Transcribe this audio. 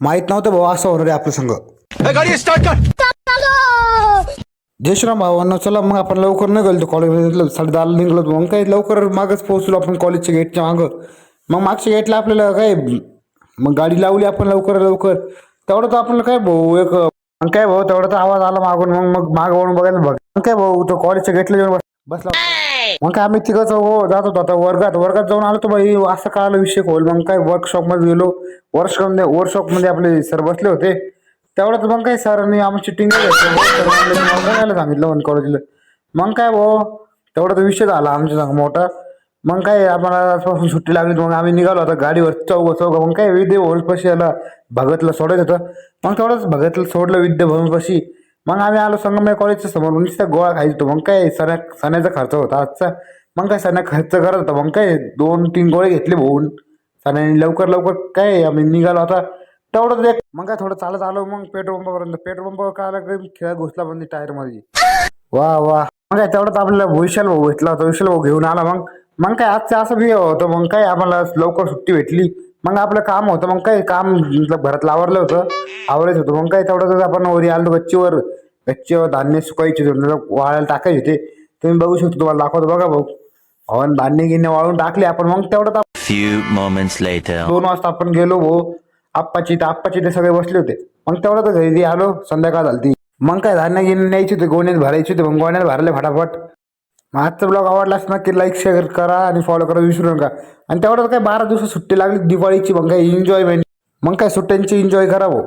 माहीत नव्हतं भाऊ असं होणार आहे आपलं संघ. गाडी स्टार्ट कर. जय श्रीराम भावांनो चला मग आपण लवकर नाही गेलो कॉलेजमध्ये साडे दहाला निघलो. मग काय लवकर मागच पोहोचलो आपण कॉलेजच्या गेटच्या मागं. मग मागच्या गेटला आपल्याला काय मग गाडी लावली आपण लवकर लवकर. तेवढं तर आपल्याला काय भाऊ एक मग काय भाऊ तेवढा तर आवाज आला मागून. मग मग माग वळून बघायला बघ. काय भाऊ तो कॉलेजच्या गेटला येऊन बस- बसला मग काय आम्ही तिघंच हो जात होतो. आता वर्गात वर्गात जाऊन आलो तो बाई असं कळालं विषय होईल. मग काय वर्कशॉपमध्ये गेलो. वर्कशॉपमध्ये वर्कशॉपमध्ये आपले सर बसले होते. तेवढ्यात मग काय सरांनी आमची टिंग सांगितलं वन कॉलेजला मग काय भाऊ तेवढा तर विषय झाला आमच्या संग मोठा. मग काय आम्हाला सुट्टी लागली मग आम्ही निघालो. आता गाडीवर चौघ चौघ. मग काय विद्या भवनपाशी याला भगतला सोडत होतं. मग तेवढंच भगतला सोडलं विद्या भवनपाशी. मग आम्ही आलो संगमय कॉलेजच्या समोर. मग नुसता गोळा खायचो मग काय सण्या सण्याचा खर्च होता आजचा. मग काय सण्या खर्च करत होता. मग काय दोन तीन गोळे घेतले भाऊन. सण्याने लवकर लवकर काय आम्ही निघालो आता. तेवढंच एक मग काय थोडं चालत आलो. मग पेट्रोल पंपापर्यंत. पेट्रोल पंपावर काय आलं खेळ घुसला पण टायरमध्ये वा वा. मग काय तेवढंच आपल्याला भविष्याला भाऊ भेटला होता. विशाल भाऊ घेऊन आला. मग मग काय आजचं असं बी होतं. मग काय आम्हाला लवकर सुट्टी भेटली. मग आपलं काम होतं. मग काय काम मतलब घरात आवरलं होतं. आवरायचं होतं. मग काय तेवढंच आपण वरी आलो गच्चीवर. गच्चीवर धान्य सुकायचे वाळायला टाकायचे होते तुम्ही बघू शकतो तुम्हाला दाखवतो बघा भाऊ. हवन धान्य गिन्य वाळून टाकले आपण मग तेवढं later. दोन वाजता आपण गेलो भाऊ. आप्पाची तर आप्पाची ते सगळे बसले होते. मग तेवढं तर घरी आलो संध्याकाळ झाली मग काय धान्य घेऊन न्यायचे होते गोण्यात भरायचे होते मग गोण्यात भरले फटाफट. मग आजचा ब्लॉग आवडला असं नक्की लाईक शेअर करा आणि फॉलो करा विसरू नका. आणि तेवढं काय बारा दिवस सुट्टी लागली दिवाळीची मग काय एन्जॉयमेंट मग काय सुट्ट्यांची एन्जॉय करा भाऊ.